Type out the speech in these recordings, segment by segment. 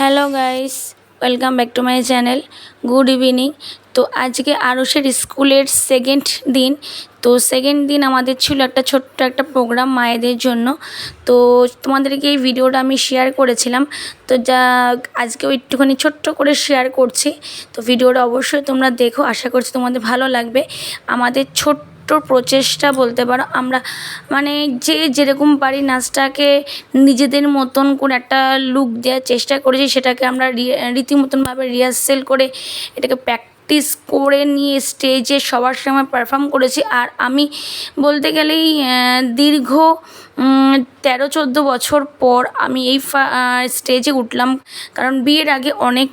Hello guys, welcome back to my channel, good evening. তো আজকে আরুষের স্কুলের সেকেন্ড দিন। তো সেকেন্ড দিন আমাদের ছিল একটা ছোট্ট একটা প্রোগ্রাম মায়েদের জন্য। তো তোমাদেরকে এই ভিডিওটা আমি শেয়ার করেছিলাম। তো যা আজকেও একটুখানি ছোট্ট করে শেয়ার করছি। তো ভিডিওটা অবশ্যই তোমরা দেখো, আশা করছি তোমাদের ভালো লাগবে। আমাদের ছোট্ট প্রচেষ্টা বলতে পারো, আমরা মানে যে যেরকম পারি নাচটাকে নিজেদের মতন করে একটা লুক দেওয়ার চেষ্টা করেছি, সেটাকে আমরা রীতিমতনভাবে রিহার্সেল করে এটাকে প্র্যাকটিস করে নিয়ে স্টেজে সবার সামনে পারফর্ম করেছি। আর আমি বলতে গেলেই দীর্ঘ তেরো, চোদ্দ বছর পর আমি এই স্টেজে উঠলাম। কারণ বিয়ের আগে অনেক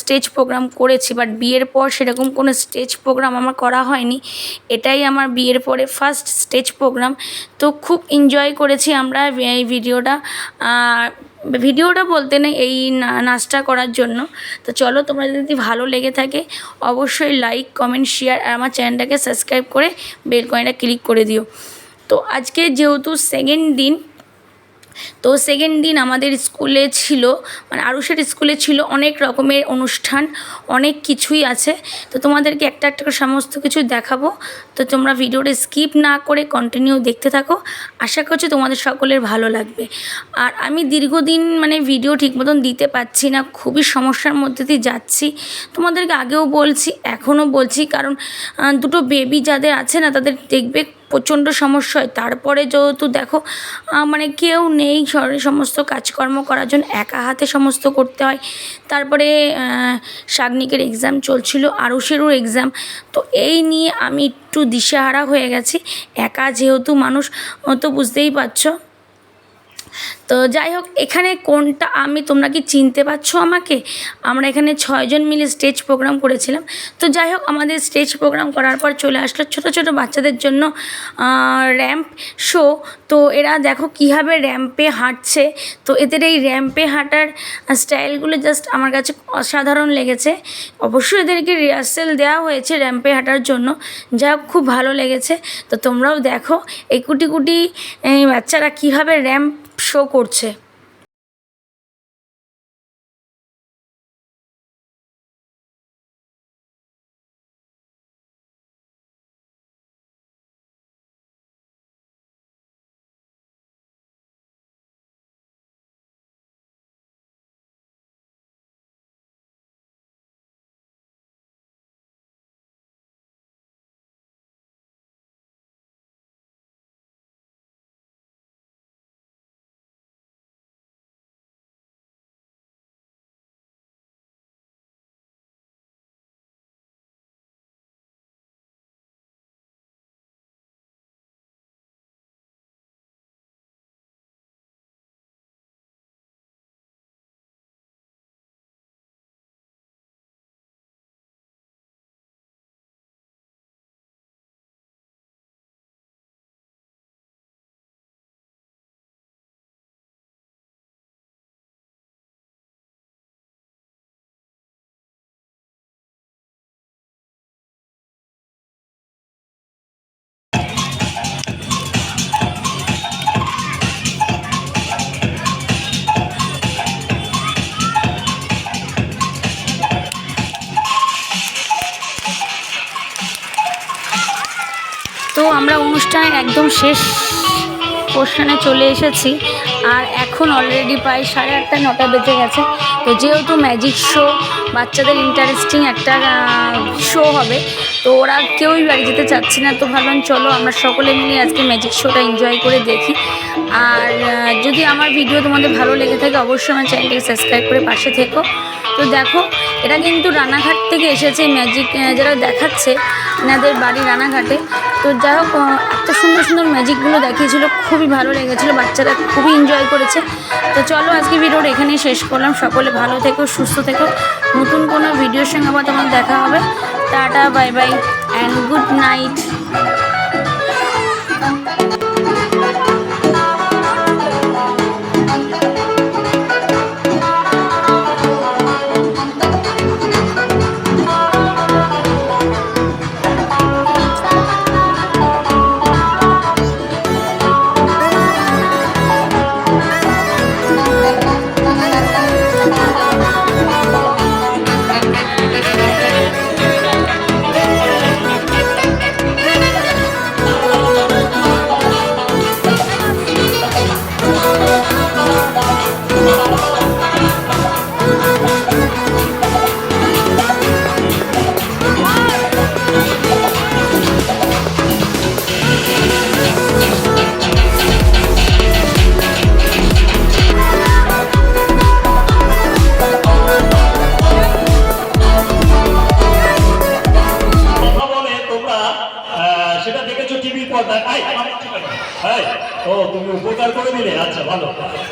স্টেজ প্রোগ্রাম করেছি বাট বিয়ের পর সেরকম কোনো স্টেজ প্রোগ্রাম আমার করা হয়নি। এটাই আমার বিয়ের পরে ফার্স্ট স্টেজ প্রোগ্রাম তো খুব এনজয় করেছি আমরা এই ভিডিওটা ভিডিওটা বলতে নেই, এই নাচটা করার জন্য। তো চলো, তোমরা যদি ভালো লেগে থাকে, অবশ্যই লাইক কমেন্ট শেয়ার আর আমার চ্যানেলটাকে সাবস্ক্রাইব করে বেল কয়েনটা ক্লিক করে দিও। তো আজকে যেহেতু সেকেন্ড দিন তো সেকেন্ড দিন আমাদের স্কুলে ছিল মানে আরুষের স্কুলে ছিল অনেক রকমের অনুষ্ঠান, অনেক কিছুই আছে। তো তোমাদেরকে একটা একটা করে সমস্ত কিছু দেখাবো। তো তোমরা ভিডিওটা স্কিপ না করে কন্টিনিউ দেখতে থাকো। আশা করছি তোমাদের সকলের ভালো লাগবে। আর আমি দীর্ঘদিন মানে ভিডিও ঠিক মতন দিতে পারছি না, খুবই সমস্যার মধ্যে দিয়ে যাচ্ছি। তোমাদেরকে আগেও বলছি, এখনও বলছি, কারণ দুটো বেবি যাদের আছে না, তাদের দেখবে প্রচণ্ড সমস্যা হয়। তারপরে যেহেতু দেখো মানে কেউ নেই শহরে সমস্ত কাজকর্ম করার জন্য, একা হাতে সমস্ত করতে হয়। তারপরে শাগনিকের এক্সাম চলছিল আরুষেরও এক্সাম তো এই নিয়ে আমি একটু দিশেহারা হয়ে গেছি। একা যেহেতু মানুষ তো বুঝতেই পারছ। তো যাই হোক, এখানে কোনটা আমি, তোমরা কি চিনতে পারছ আমাকে? আমরা এখানে ছয়জন মিলে স্টেজ প্রোগ্রাম করেছিলাম। তো যাই হোক, আমাদের স্টেজ প্রোগ্রাম করার পর চলে আসলো ছোট ছোট বাচ্চাদের জন্য র্যাম্প শো। তো এরা দেখো কীভাবে র্যাম্পে হাঁটছে। তো এদের এই র্যাম্পে হাঁটার স্টাইলগুলো জাস্ট আমার কাছে অসাধারণ লেগেছে। অবশ্যই এদেরকে রিহার্সেল দেওয়া হয়েছে র্যাম্পে হাঁটার জন্য। যা খুব ভালো লেগেছে। তো তোমরাও দেখো, এই কুটি কুটি বাচ্চারা কীভাবে র্যাম্প শো করছে। আমরা অনুষ্ঠানের একদম শেষ পোর্শনে চলে এসেছি। আর এখন অলরেডি প্রায় সাড়ে আটটা, নটা বেজে গেছে। তো যেহেতু ম্যাজিক শো বাচ্চাদের ইন্টারেস্টিং একটা শো হবে তো ওরা কেউই বাড়ি যেতে চাচ্ছে না। তো ভাবলাম, চলো আমরা সকলে মিলে আজকে ম্যাজিক শোটা এনজয় করে দেখি। আর যদি আমার ভিডিও তোমাদের ভালো লেগে থাকে, অবশ্যই আমার চ্যানেলটাকে সাবস্ক্রাইব করে পাশে থেকো। তো দেখো, এটা কিন্তু রানাঘাট থেকে এসেছে ম্যাজিক যারা দেখাচ্ছে, এনাদের বাড়ি রানাঘাটে। তো যাই হোক এত সুন্দর সুন্দর ম্যাজিকগুলো দেখিয়েছিল, খুবই ভালো লেগেছিলো, বাচ্চারা খুবই এনজয় করেছে। তো চলো আজকে ভিডিওটা এখানেই শেষ করলাম। সকলে ভালো থেকো, সুস্থ থেকো। নতুন কোনো ভিডিওর সঙ্গে আবার তোমার দেখা হবে। tata bye bye and good night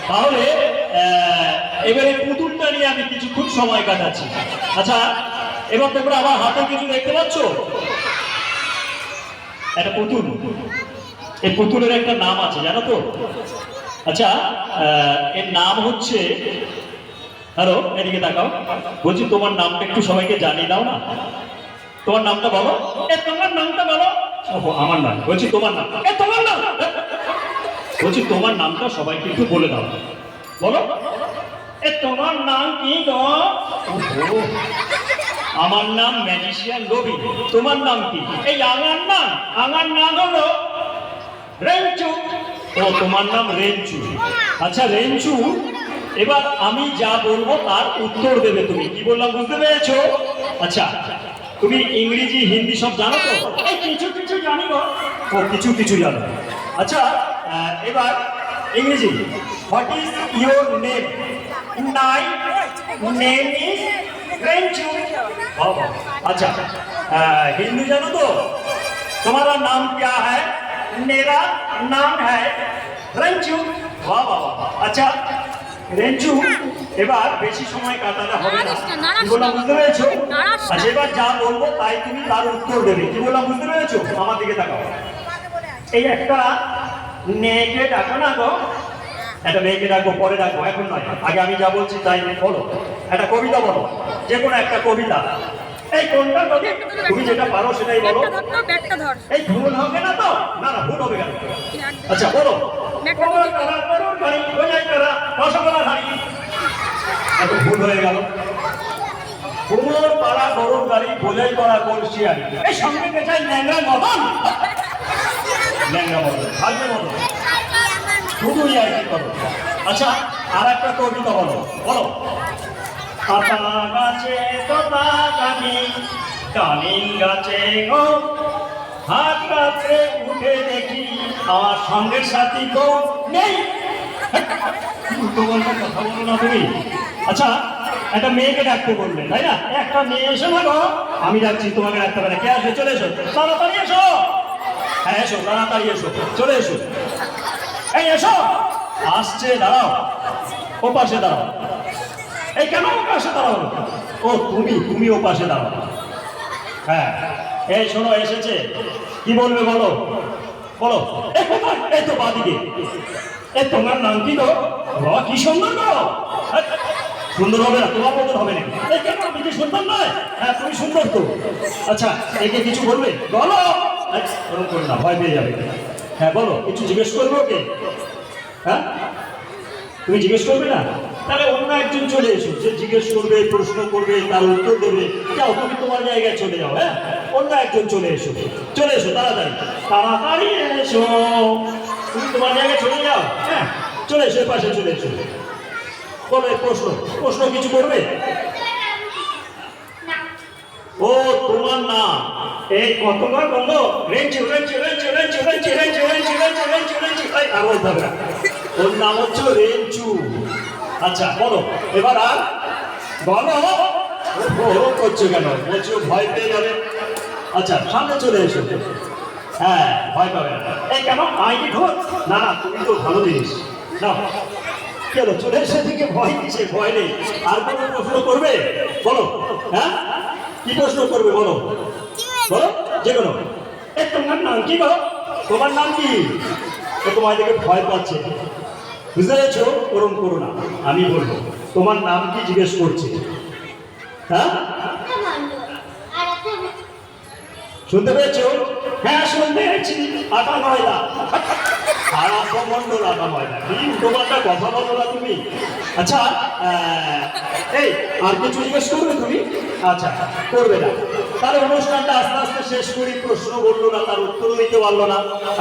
তাহলে আহ, এবারে পুতুলটা নিয়ে আমি কিছুক্ষণ সময় কাটাচ্ছি। আচ্ছা এবার তোমরা আমার হাতে কিছু দেখতে পাচ্ছ? একটা পুতুল। এই পুতুলের একটা নাম আছে জানো তো? আচ্ছা এর নাম হচ্ছে হ্যালো এদিকে তাকাও। বলছি তোমার নামটা একটু সবাইকে জানিয়ে দাও না। তোমার নামটা বলো। তোমার নামটা বলো। আমার নাম। বলছি তোমার নাম। তোমার নাম। বলছি তোমার নামটা সবাইকে একটু বলে দাও। বলো। এ তোমার নাম কি গো? আমার নাম ম্যাজিশিয়ান রবি। তোমার নাম কি? এই আমার নাম আমার নাম হলো রেঞ্চু। ও তোমার নাম রেঞ্চু। আচ্ছা রেঞ্চু এবার আমি যা বলব তার উত্তর দেবে তুমি। কি বললাম বুঝতে পেরেছ? আচ্ছা তুমি ইংরেজি হিন্দি সব জানো তো? কিছু কিছু জানি গো। ও কিছু কিছু জানো। আচ্ছা এবার ইংরেজি। What is your name my name is রেঞ্চু আচ্ছা হিন্দু জানো তো? তোমার নাম ক্যা হ্যায় মেরা নাম হ্যায় রেঞ্চু বাহ বাবা আচ্ছা রেঞ্চু এবার বেশি সময় কাটাতে হবে না। কি বললাম বুঝতে পেরেছ? আচ্ছা, এবার যা বলব তাই তুমি তার উত্তর দেবে। কি বললাম বুঝতে পেরেছ? আমার দিকে তাকাও। এই একটা মেয়েকে ডাকো না গো। একটা মেয়েকে ডাকবো পরে ডাকবো এখন নয়। আগে আমি যা বলছি তাই বলো। একটা কবিতা বলো যে কোনো একটা কবিতা। এই কোনটা কবি তুমি যেটা পারো সেটাই বলো। এই ভুল হবে না তো? না না ভুল হবে কেন? আচ্ছা বলো। ভুল হয়ে গেল। কোমর পাড়া গরুর গাড়ি বোঝাই করা কলসি আড়ি এই সঙ্গে গেছে ল্যাংরা মদন। ল্যাংরা শুধুই আর করো। আচ্ছা আর একটা কবিতা বলো। বলো। পাতা গাছে তোতা কানি ডালিম গাছে গো। হাত রাত্রে উঠে দেখি আমার সঙ্গের সাথী গো নেই। পাল্টা কথা বলো না তুমি। আচ্ছা একটা মেয়েকে ডাকতে বললে, তাই না? একটা মেয়ে এসো না আমি ডাকছি তোমাকে ডাকতে পারে কে আসবে? চলে এসো। তাড়াতাড়ি এসো। হ্যাঁ এসো তাড়াতাড়ি এসো চলে এসো। এই এসো। আসছে দাঁড়াও। ও পাশে দাঁড়াও। এই কেন ও পাশে দাঁড়াও? ও তুমি তুমি ও পাশে দাঁড়াও। হ্যাঁ এই শোনো এসেছে। কি বলবে বলো? বলো। এই তো বাদিকে। এই তোমার নাম কি বাবা কি সুন্দর গো। হ্যাঁ, সুন্দর হবে না তোমার মতন হবে না। এই কেন আমি কি সুন্দর নয়। হ্যাঁ তুমি সুন্দর তো। আচ্ছা একে কিছু বলবে? বলো। ওরকম করো না পেয়ে যাবে। হ্যাঁ বলো, কিছু জিজ্ঞেস করবে ওকে? হ্যাঁ? তুমি জিজ্ঞেস করবে না? তাহলে অন্য একজন চলে এসো, যে জিজ্ঞেস করবে, প্রশ্ন করবে, তার উত্তর দেবে। যাও, তুমি তোমার জায়গায় চলে যাও হ্যাঁ? অন্য একজন চলে এসো চলে এসো, তাড়াতাড়ি। তাড়াতাড়ি তুমি তোমার জায়গায় চলে যাও হ্যাঁ? চলে এসো পাশে চলে এসো। বলো প্রশ্ন প্রশ্ন কিছু করবে? ও, তোমার নাম এই কতবার বলল? রেঞ্চু রেঞ্চু রেঞ্চু রেঞ্চু রেঞ্চু রেঞ্চু রেঞ্চু রেঞ্চু রেঞ্চু রেঞ্চু। এই, আর না। ওর নাম হচ্ছে রেঞ্চু। আচ্ছা বলো। এবার আর বলো। ও করছ কেন? বলছো ভয় পেয়ে যাবে। আচ্ছা সামনে চলে এসো। হ্যাঁ ভয় পাবে না। এই কেন? আইনি ঢোক না না, তুমি তো ভালো জিনিস। না কেন? চলে এসে থেকে ভয় কিসে ভয় নেই। আর কোনো প্রশ্ন করবে? বলো। হ্যাঁ? কি প্রশ্ন করবে বলো? বলো যে কোনো তোমার নাম কি বলো তোমার নাম কি? তোমার দিকে ভয় পাচ্ছে। বুঝতে পেরেছ? ওরম করো না। আমি বলব, তোমার নাম কি জিজ্ঞেস করছে? হ্যাঁ? শুনতে পেয়েছ? হ্যাঁ শুনতে পেরেছি আটা ময়দা। কথা না তুমি? আচ্ছা কিছু জিজ্ঞেস করবে তুমি? আচ্ছা করবে না। তাহলে অনুষ্ঠানটা আস্তে আস্তে শেষ করি, প্রশ্ন বলল না, তার উত্তর দিতে পারল না।